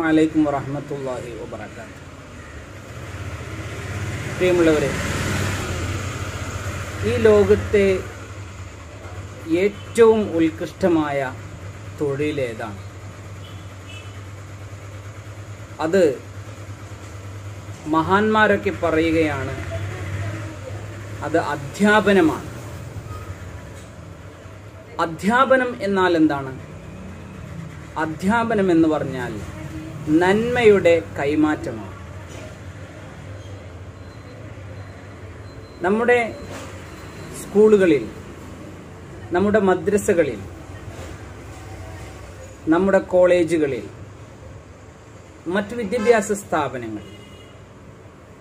അലൈക്കും വറഹമത്തല്ലാഹി വബർക്കാത്ത് പ്രിയമുള്ളവരെ ഈ ലോകത്തെ ഏറ്റവും ഉത്കൃഷ്ടമായ തൊഴിലേതാണ് അത് മഹാന്മാരൊക്കെ പറയുകയാണ് അത് അധ്യാപനമാണ്. അധ്യാപനം എന്നാൽ എന്താണ്? അധ്യാപനം എന്ന് പറഞ്ഞാൽ നന്മയുടെ കൈമാറ്റമാണ്. നമ്മുടെ സ്കൂളുകളിൽ നമ്മുടെ മദ്രസകളിൽ നമ്മുടെ കോളേജുകളിൽ മറ്റു വിദ്യാഭ്യാസ സ്ഥാപനങ്ങൾ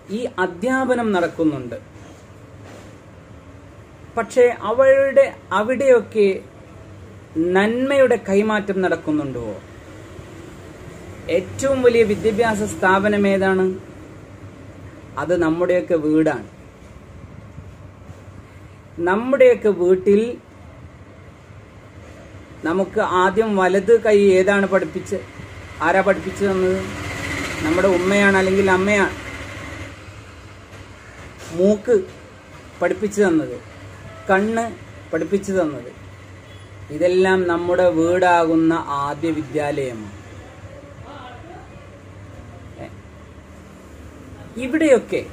ഈ അധ്യാപനം നടക്കുന്നുണ്ട്. പക്ഷേ അവരുടെ അവിടെയൊക്കെ നന്മയുടെ കൈമാറ്റം നടക്കുന്നുണ്ടോ? ഏറ്റവും വലിയ വിദ്യാഭ്യാസ സ്ഥാപനം ഏതാണ്? അത് നമ്മുടെയൊക്കെ വീടാണ്. നമ്മുടെയൊക്കെ വീട്ടിൽ നമുക്ക് ആദ്യം വലത് കൈ ഏതാണ് പഠിപ്പിച്ച് ആരാ പഠിപ്പിച്ചു തന്നത്? നമ്മുടെ ഉമ്മയാണ് അല്ലെങ്കിൽ അമ്മയാണ് മൂക്ക് പഠിപ്പിച്ചു തന്നത് കണ്ണ് പഠിപ്പിച്ചു തന്നത്. ഇതെല്ലാം നമ്മുടെ വീടാകുന്ന ആദ്യ വിദ്യാലയമാണ്. ഇവിടെയൊക്കെ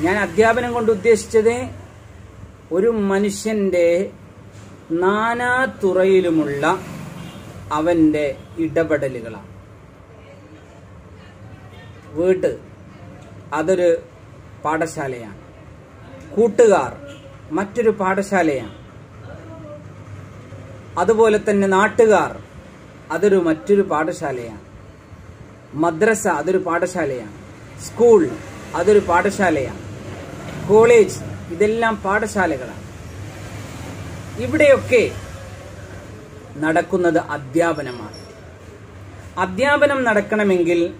ഞാൻ അധ്യാപനം കൊണ്ട് ഉദ്ദേശിച്ചത് ഒരു മനുഷ്യന്റെ നാനാ തുറയിലുമുള്ള അവന്റെ ഇടപെടലുകളാണ്. വീട്ട് അതൊരു പാഠശാലയാണ്. കൂട്ടുകാർ മറ്റൊരു പാഠശാലയാണ്. അതുപോലെ തന്നെ നാട്ടുകാർ അതൊരു മറ്റൊരു പാഠശാലയാണ്. മദ്രസ അതൊരു പാഠശാലയാണ്. സ്കൂൾ അതൊരു പാഠശാലയാണ്. കോളേജ് ഇതെല്ലാം പാഠശാലകളാണ്. ഇവിടെയൊക്കെ നടക്കുന്നത് അധ്യാപനമാണ്. അധ്യാപനം നടക്കണമെങ്കിൽ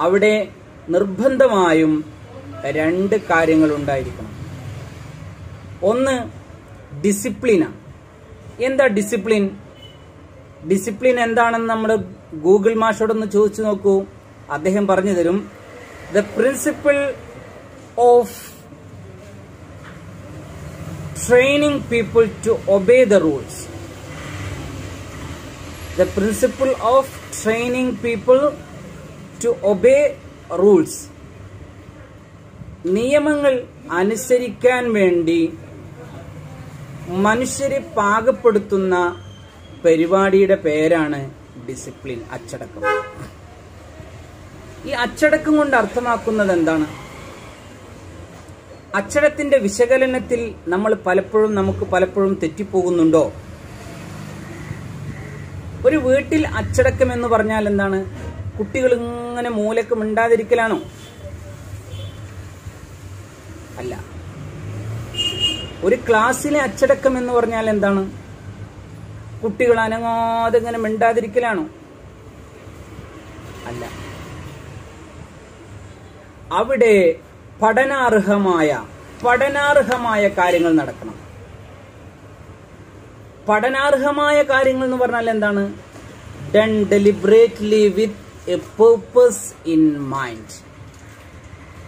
അവിടെ നിർബന്ധമായും രണ്ട് കാര്യങ്ങൾ ഉണ്ടായിരിക്കണം. ഒന്ന് ഡിസിപ്ലിനാണ്. എന്താ ഡിസിപ്ലിൻ? ഡിസിപ്ലിൻ എന്താണെന്ന് നമ്മൾ ഗൂഗിൾ മാഷോടൊന്ന് ചോദിച്ചു നോക്കൂ. അദ്ദേഹം പറഞ്ഞു തരും the principle of training people to obey the rules. The principle of training people to obey rules. നിയമങ്ങൾ അനുസരിക്കാൻ വേണ്ടി മനുഷ്യരെ പാകപ്പെടുത്തുന്ന പരിപാടിയുടെ പേരാണ് ഡിസിപ്ലിൻ അച്ചടക്കം ഈ അച്ചടക്കം കൊണ്ട് അർത്ഥമാക്കുന്നത് എന്താണ്? അച്ചടത്തിന്റെ വിശകലനത്തിൽ നമ്മൾ പലപ്പോഴും നമുക്ക് പലപ്പോഴും തെറ്റിപ്പോകുന്നുണ്ടോ? ഒരു വീട്ടിൽ അച്ചടക്കം എന്ന് പറഞ്ഞാൽ എന്താണ്? കുട്ടികൾ ഇങ്ങനെ മൂലക്ക് മിണ്ടാതിരിക്കലാണോ? അല്ല. ഒരു ക്ലാസ്സിലെ അച്ചടക്കം എന്ന് പറഞ്ഞാൽ എന്താണ്? കുട്ടികൾ അനങ്ങാതെ ഇങ്ങനെ മിണ്ടാതിരിക്കലാണോ? അല്ല. അവിടെ പഠനാർഹമായ പഠനാർഹമായ കാര്യങ്ങൾ നടക്കണം. പഠനാർഹമായ കാര്യങ്ങൾ എന്ന് പറഞ്ഞാൽ എന്താണ്? Done deliberately with a purpose in mind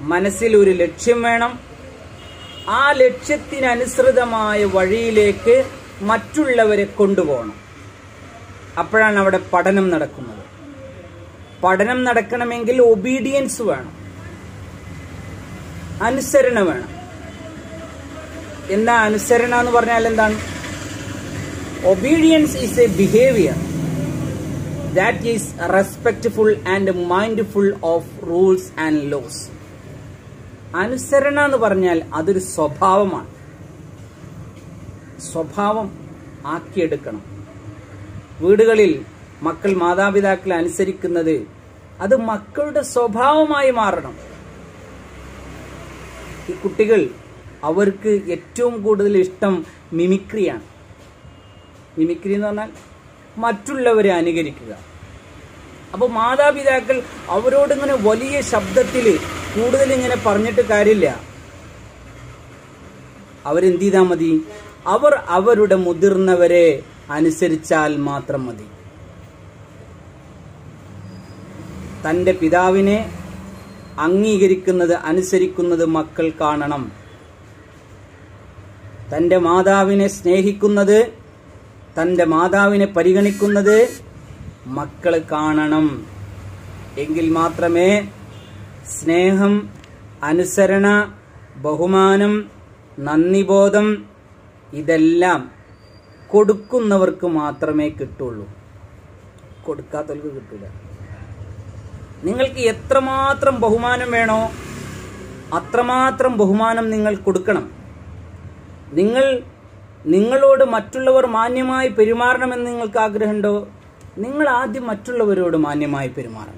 മനസ്സിൽ ഒരു ലക്ഷ്യം വേണം. ആ ലക്ഷ്യത്തിനനുസൃതമായ വഴിയിലേക്ക് മറ്റുള്ളവരെ കൊണ്ടുപോകണം. അപ്പോഴാണ് അവിടെ പഠനം നടക്കുന്നത്. പഠനം നടക്കണമെങ്കിൽ ഒബീഡിയൻസ് വേണം. അനുസരണ വേണം. എന്താ അനുസരണ എന്ന് പറഞ്ഞാൽ എന്താണ്? Obedience is a behaviour that is respectful and mindful of rules and laws അനുസരണ എന്ന് പറഞ്ഞാൽ അതൊരു സ്വഭാവമാണ്. സ്വഭാവം ആക്കിയെടുക്കണം. വീടുകളിൽ മക്കൾ മാതാപിതാക്കളെ അനുസരിക്കുന്നത് അത് മക്കളുടെ സ്വഭാവമായി മാറണം. ഈ കുട്ടികൾ അവർക്ക് ഏറ്റവും കൂടുതൽ ഇഷ്ടം മിമിക്രിയാണ്. മിമിക്രി എന്ന് പറഞ്ഞാൽ മറ്റുള്ളവരെ അനുകരിക്കുക. അപ്പോൾ മാതാപിതാക്കൾ അവരോട് ഇങ്ങനെ വലിയ ശബ്ദത്തിൽ കൂടുതൽ ഇങ്ങനെ പറഞ്ഞിട്ട് കാര്യമില്ല. അവരെന്ത് ചെയ്താൽ മതി? അവർ അവരുടെ മുതിർന്നവരെ അനുസരിച്ചാൽ മാത്രം മതി. തന്റെ പിതാവിനെ അംഗീകരിക്കുന്നത് അനുസരിക്കുന്നത് മക്കൾ കാണണം. തന്റെ മാതാവിനെ സ്നേഹിക്കുന്നത് തന്റെ മാതാവിനെ പരിഗണിക്കുന്നത് മക്കൾ കാണണം. എങ്കിൽ മാത്രമേ സ്നേഹം അനുസരണ ബഹുമാനം നന്ദിബോധം ഇതെല്ലാം കൊടുക്കുന്നവർക്ക് മാത്രമേ കിട്ടുള്ളൂ. കൊടുക്കാത്തവർക്ക് കിട്ടില്ല നിങ്ങൾക്ക് എത്രമാത്രം ബഹുമാനം വേണോ അത്രമാത്രം ബഹുമാനം നിങ്ങൾ കൊടുക്കണം. നിങ്ങൾ നിങ്ങളോട് മറ്റുള്ളവർ മാന്യമായി പെരുമാറണമെന്ന് നിങ്ങൾക്ക് ആഗ്രഹമുണ്ടോ? നിങ്ങൾ ആദ്യം മറ്റുള്ളവരോട് മാന്യമായി പെരുമാറണം.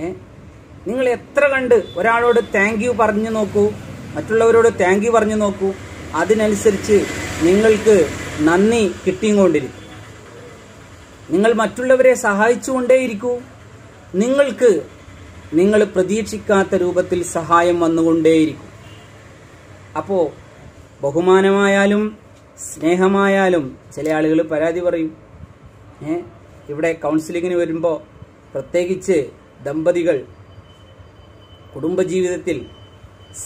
ഏ? നിങ്ങൾ എത്ര കണ്ട് ഒരാളോട് താങ്ക് യു പറഞ്ഞു നോക്കൂ മറ്റുള്ളവരോട് താങ്ക് യു പറഞ്ഞു നോക്കൂ അതിനനുസരിച്ച് നിങ്ങൾക്ക് നന്ദി കിട്ടിയും കൊണ്ടിരിക്കും നിങ്ങൾ മറ്റുള്ളവരെ സഹായിച്ചുകൊണ്ടേയിരിക്കൂ. നിങ്ങൾക്ക് നിങ്ങൾ പ്രതീക്ഷിക്കാത്ത രൂപത്തിൽ സഹായം വന്നുകൊണ്ടേയിരിക്കും. അപ്പോൾ ബഹുമാനമായാലും സ്നേഹമായാലും ചില ആളുകൾ പരാതി പറയും. ഏ ഇവിടെ കൗൺസിലിങ്ങിന് വരുമ്പോൾ പ്രത്യേകിച്ച് ദമ്പതികൾ കുടുംബജീവിതത്തിൽ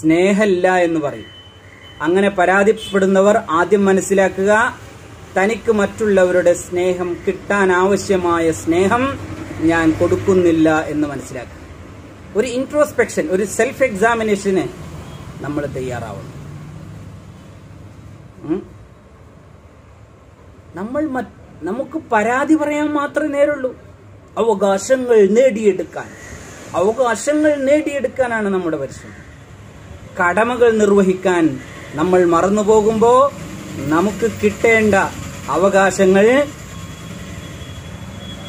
സ്നേഹമില്ല എന്ന് പറയും. അങ്ങനെ പരാതിപ്പെടുന്നവർ ആദ്യം മനസ്സിലാക്കുക തനിക്ക് മറ്റുള്ളവരുടെ സ്നേഹം കിട്ടാൻ ആവശ്യമായ സ്നേഹം ഞാൻ കൊടുക്കുന്നില്ല എന്ന് മനസ്സിലാക്കുക. ഒരു ഇൻട്രോസ്പെക്ഷൻ ഒരു സെൽഫ് എക്സാമിനേഷന് നമ്മൾ തയ്യാറാവണം. നമ്മൾ നമുക്ക് പരാതി പറയാൻ മാത്രമേ നേരുള്ളൂ. അവകാശങ്ങൾ നേടിയെടുക്കാൻ. അവകാശങ്ങൾ നേടിയെടുക്കാനാണ് നമ്മുടെ പരിശ്രമം. കടമകൾ നിർവഹിക്കാൻ നമ്മൾ മറന്നു പോകുമ്പോൾ നമുക്ക് കിട്ടേണ്ട അവകാശങ്ങൾ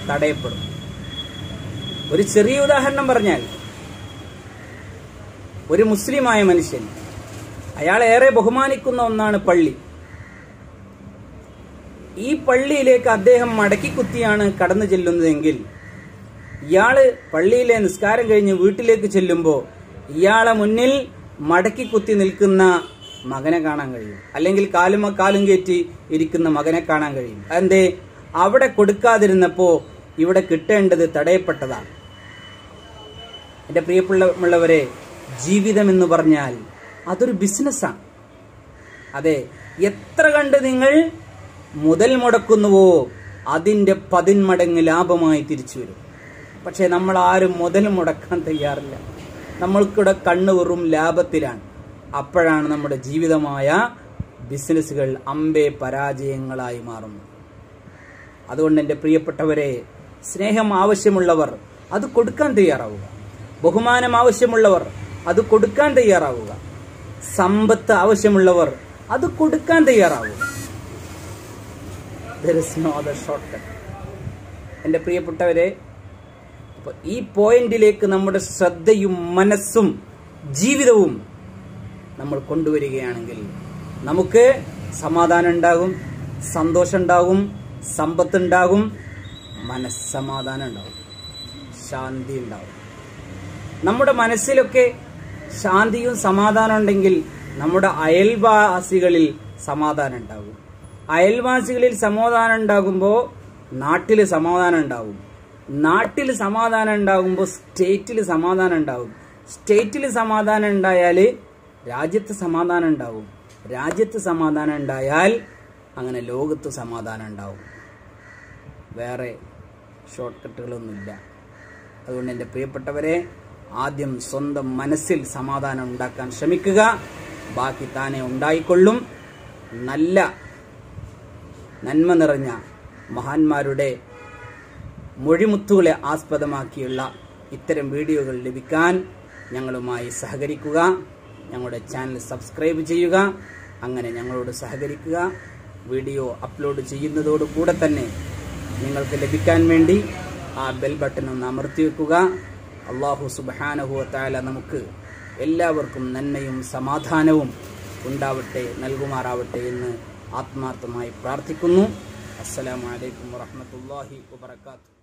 തടയപ്പെടും. ഒരു ചെറിയ ഉദാഹരണം പറഞ്ഞാൽ ഒരു മുസ്ലിമായ മനുഷ്യൻ അയാൾ ഏറെ ബഹുമാനിക്കുന്ന ഒന്നാണ് പള്ളി. ഈ പള്ളിയിലേക്ക് അദ്ദേഹം മടക്കി കുത്തിയാണ് കടന്നു ചെല്ലുന്നതെങ്കിൽ ഇയാൾ പള്ളിയിലെ നിസ്കാരം കഴിഞ്ഞ് വീട്ടിലേക്ക് ചെല്ലുമ്പോൾ ഇയാളെ മുന്നിൽ മടക്കി കുത്തി നിൽക്കുന്ന മകനെ കാണാൻ കഴിയും. അല്ലെങ്കിൽ കാലും കാലും കയറ്റി ഇരിക്കുന്ന മകനെ കാണാൻ കഴിയും. അതെന്തേ? അവിടെ കൊടുക്കാതിരുന്നപ്പോൾ ഇവിടെ കിട്ടേണ്ടത് തടയപ്പെട്ടതാണ്. എന്റെ പ്രിയപ്പെട്ടവരെ ജീവിതം എന്ന് പറഞ്ഞാൽ അതൊരു ബിസിനസ്സാണ്. അതെ എത്ര കണ്ട് നിങ്ങൾ മുതൽ മുടക്കുന്നുവോ അതിന്റെ പതിന്മടങ്ങ് ലാഭമായി തിരിച്ചു വരും. പക്ഷെ നമ്മൾ ആരും മുതൽ മുടക്കാൻ തയ്യാറില്ല. നമ്മൾക്കിവിടെ കണ്ണു വെറും ലാഭത്തിലാണ്. അപ്പോഴാണ് നമ്മുടെ ജീവിതമായ ബിസിനസ്സുകൾ അമ്പേ പരാജയങ്ങളായി മാറുന്നത്. അതുകൊണ്ട് എന്റെ പ്രിയപ്പെട്ടവരെ സ്നേഹം ആവശ്യമുള്ളവർ അത് കൊടുക്കാൻ തയ്യാറാവുക. ബഹുമാനം ആവശ്യമുള്ളവർ അത് കൊടുക്കാൻ തയ്യാറാവുക. സമ്പത്ത് ആവശ്യമുള്ളവർ അത് കൊടുക്കാൻ തയ്യാറാവുക. എന്റെ. എന്റെ പ്രിയപ്പെട്ടവരെ ഈ പോയിന്റിലേക്ക് നമ്മുടെ ശ്രദ്ധയും മനസ്സും ജീവിതവും നമ്മൾ കൊണ്ടുവരികയാണെങ്കിൽ നമുക്ക് സമാധാനം ഉണ്ടാകും സന്തോഷം ഉണ്ടാകും സമ്പത്ത് ഉണ്ടാകും മനസ്സമാധാനം ഉണ്ടാകും ശാന്തി ഉണ്ടാകും നമ്മുടെ മനസ്സിലൊക്കെ ശാന്തിയും സമാധാനം ഉണ്ടെങ്കിൽ നമ്മുടെ അയൽവാസികളിൽ സമാധാനം ഉണ്ടാകും. അയൽവാസികളിൽ സമാധാനം ഉണ്ടാകുമ്പോൾ നാട്ടിൽ സമാധാനം ഉണ്ടാകും. നാട്ടിൽ സമാധാനം ഉണ്ടാകുമ്പോൾ സ്റ്റേറ്റിൽ സമാധാനം ഉണ്ടാകും. സ്റ്റേറ്റിൽ സമാധാനം ഉണ്ടായാൽ രാജ്യത്ത് സമാധാനം ഉണ്ടാകും. രാജ്യത്ത് സമാധാനം ഉണ്ടായാൽ അങ്ങനെ ലോകത്ത് സമാധാനം ഉണ്ടാവും വേറെ ഷോർട്ട് കട്ടുകളൊന്നുമില്ല അതുകൊണ്ട് എന്റെ പ്രിയപ്പെട്ടവരെ ആദ്യം സ്വന്തം മനസ്സിൽ സമാധാനം ഉണ്ടാക്കാൻ ശ്രമിക്കുക. ബാക്കി താനെ ഉണ്ടായിക്കൊള്ളും. നല്ല നന്മ നിറഞ്ഞ മഹാന്മാരുടെ മൊഴിമുത്തുകളെ ആസ്പദമാക്കിയുള്ള ഇത്തരം വീഡിയോകൾ ലഭിക്കാൻ ഞങ്ങളുമായി സഹകരിക്കുക. ഞങ്ങളുടെ ചാനൽ സബ്സ്ക്രൈബ് ചെയ്യുക. അങ്ങനെ ഞങ്ങളോട് സഹകരിക്കുക. വീഡിയോ അപ്ലോഡ് ചെയ്യുന്നതോടുകൂടെ തന്നെ നിങ്ങൾക്ക് ലഭിക്കാൻ വേണ്ടി ആ ബെൽ ബട്ടൺ ഒന്ന് അമർത്തി വെക്കുക. അള്ളാഹു സുബാനഹുവത്തായ നമുക്ക് എല്ലാവർക്കും നന്മയും സമാധാനവും ഉണ്ടാവട്ടെ നൽകുമാറാവട്ടെ എന്ന് ആത്മാർത്ഥമായി പ്രാർത്ഥിക്കുന്നു. അസ്സലാമലൈക്കും വറഹമത്തല്ലാഹി വബർക്കാത്തു